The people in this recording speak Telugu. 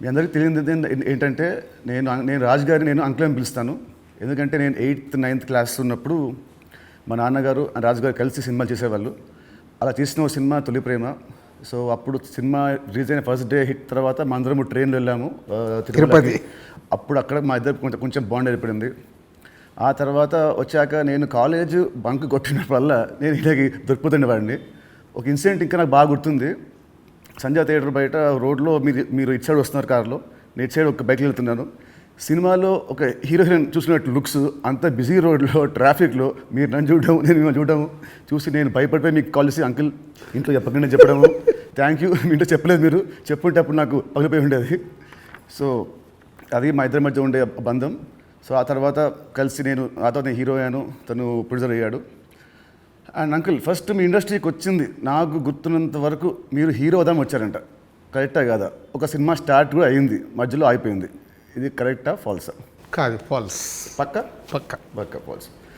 మీ అందరికీ తెలియదు ఏంటంటే నేను నేను రాజు గారిని నేను అంకుల్ అని పిలుస్తాను. ఎందుకంటే నేను ఎయిత్ నైన్త్ క్లాస్ ఉన్నప్పుడు మా నాన్నగారు రాజు గారు కలిసి సినిమాలు చేసేవాళ్ళు. అలా తీసిన సినిమా తొలి ప్రేమ. సో అప్పుడు సినిమా రిలీజ్ అయిన ఫస్ట్ డే హిట్ తర్వాత మా అందరము ట్రైన్లో వెళ్ళాము ఆ, తిరుపతికి. అప్పుడు అక్కడ మా ఇద్దరు కొంచెం కొంచెం బాండ్ ఏర్పడింది. ఆ తర్వాత వచ్చాక నేను కాలేజ్ బంక్ కొట్టినప్పుడల్లా నేను ఇలాగే దొరికిపోతుండేవాడిని. ఒక ఇన్సిడెంట్ ఇంకా నాకు బాగా గుర్తుంది. సంధ్యా థియేటర్ బయట రోడ్లో మీరు మీరు ఇటు సైడ్ వస్తున్నారు కార్లో. నేను ఇటు సైడ్ ఒక బైక్లో వెళ్తున్నాను. సినిమాలో ఒక హీరో హీరోయిన్ చూసినట్టు లుక్స్ అంత బిజీ రోడ్లో ట్రాఫిక్లో మీరు నన్ను చూడడం నేను మిమ్మల్ని చూడడం చూసి నేను భయపడిపోయి మీకు కాల్ చేసి అంకుల్ ఇంట్లో చెప్పకుండా చెప్పడము. థ్యాంక్ యూ మీ ఇంట్లో చెప్పలేదు మీరు. చెప్పుంటే అప్పుడు నాకు పగిలిపోయి ఉండేది. సో అది మా ఇద్దరి మధ్య ఉండే బంధం. సో ఆ తర్వాత కలిసి నేను ఆ తర్వాత నేను హీరో అయ్యాను. తను ప్రొడ్యూసర్ అయ్యాడు. అండ్ అంకుల్ ఫస్ట్ మీ ఇండస్ట్రీకి వచ్చింది. నాకు గుర్తున్నంత వరకు మీరు హీరో అవుదాం వచ్చారంట. కరెక్టా కాదా? ఒక సినిమా స్టార్ట్ కూడా అయింది. మధ్యలో అయిపోయింది ఇది కరెక్టా ఫాల్సా కాదు ఫాల్స్ పక్క? పక్క. పక్క ఫాల్స్